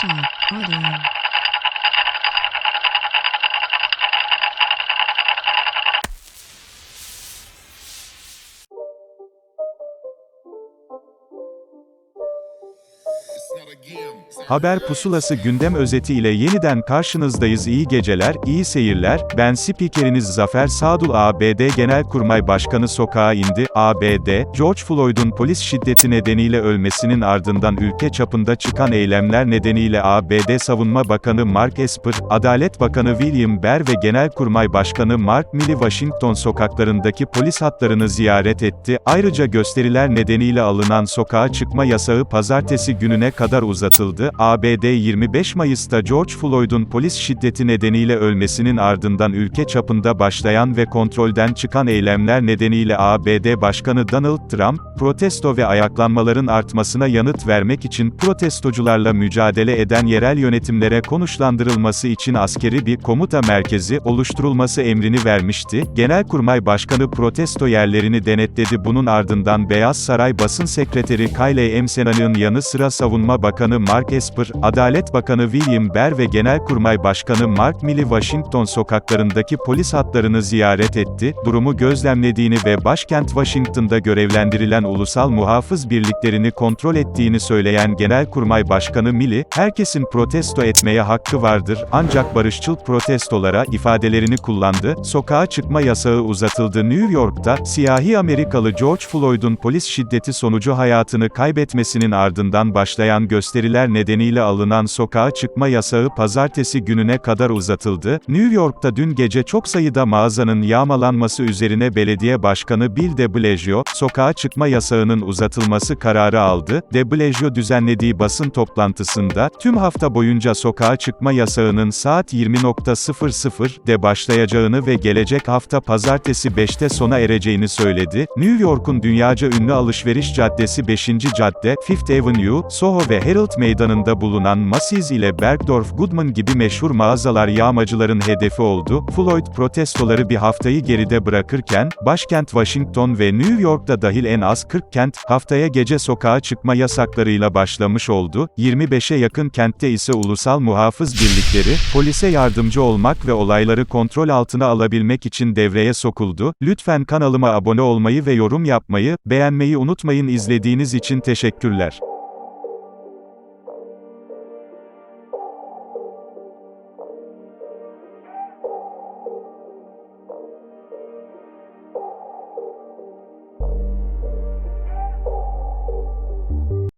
Stop audio. Haber pusulası gündem özeti ile yeniden karşınızdayız. İyi geceler, iyi seyirler. Ben spikeriniz Zafer Sadul ABD Genelkurmay Başkanı sokağa indi. ABD, George Floyd'un polis şiddeti nedeniyle ölmesinin ardından ülke çapında çıkan eylemler nedeniyle ABD Savunma Bakanı Mark Esper, Adalet Bakanı William Barr ve Genelkurmay Başkanı Mark Milley Washington sokaklarındaki polis hatlarını ziyaret etti. Ayrıca gösteriler nedeniyle alınan sokağa çıkma yasağı pazartesi gününe kadar uzatıldı. ABD 25 Mayıs'ta George Floyd'un polis şiddeti nedeniyle ölmesinin ardından ülke çapında başlayan ve kontrolden çıkan eylemler nedeniyle ABD Başkanı Donald Trump, protesto ve ayaklanmaların artmasına yanıt vermek için protestocularla mücadele eden yerel yönetimlere konuşlandırılması için askeri bir komuta merkezi oluşturulması emrini vermişti. Genelkurmay Başkanı protesto yerlerini denetledi. Bunun ardından Beyaz Saray Basın Sekreteri Kyle Emsena'nın yanı sıra Savunma Bakanı Mark Esper, Adalet Bakanı William Barr ve Genelkurmay Başkanı Mark Milley Washington sokaklarındaki polis hatlarını ziyaret etti, durumu gözlemlediğini ve başkent Washington'da görevlendirilen ulusal muhafız birliklerini kontrol ettiğini söyleyen Genelkurmay Başkanı Milley, herkesin protesto etmeye hakkı vardır, ancak barışçıl protestolara ifadelerini kullandı, sokağa çıkma yasağı uzatıldı. New York'ta, siyahi Amerikalı George Floyd'un polis şiddeti sonucu hayatını kaybetmesinin ardından başlayan gösteriler nedeniyle alınan sokağa çıkma yasağı pazartesi gününe kadar uzatıldı. New York'ta dün gece çok sayıda mağazanın yağmalanması üzerine belediye başkanı Bill de Blasio, sokağa çıkma yasağının uzatılması kararı aldı. De Blasio düzenlediği basın toplantısında, tüm hafta boyunca sokağa çıkma yasağının saat 20.00'de başlayacağını ve gelecek hafta pazartesi 5'te sona ereceğini söyledi. New York'un dünyaca ünlü alışveriş caddesi 5. cadde, Fifth Avenue, Soho ve Herald Meydanı'nda bulunan Macy's ile Bergdorf Goodman gibi meşhur mağazalar yağmacıların hedefi oldu. Floyd protestoları bir haftayı geride bırakırken, başkent Washington ve New York'ta dahil en az 40 kent, haftaya gece sokağa çıkma yasaklarıyla başlamış oldu. 25'e yakın kentte ise ulusal muhafız birlikleri, polise yardımcı olmak ve olayları kontrol altına alabilmek için devreye sokuldu. Lütfen kanalıma abone olmayı ve yorum yapmayı, beğenmeyi unutmayın izlediğiniz için teşekkürler.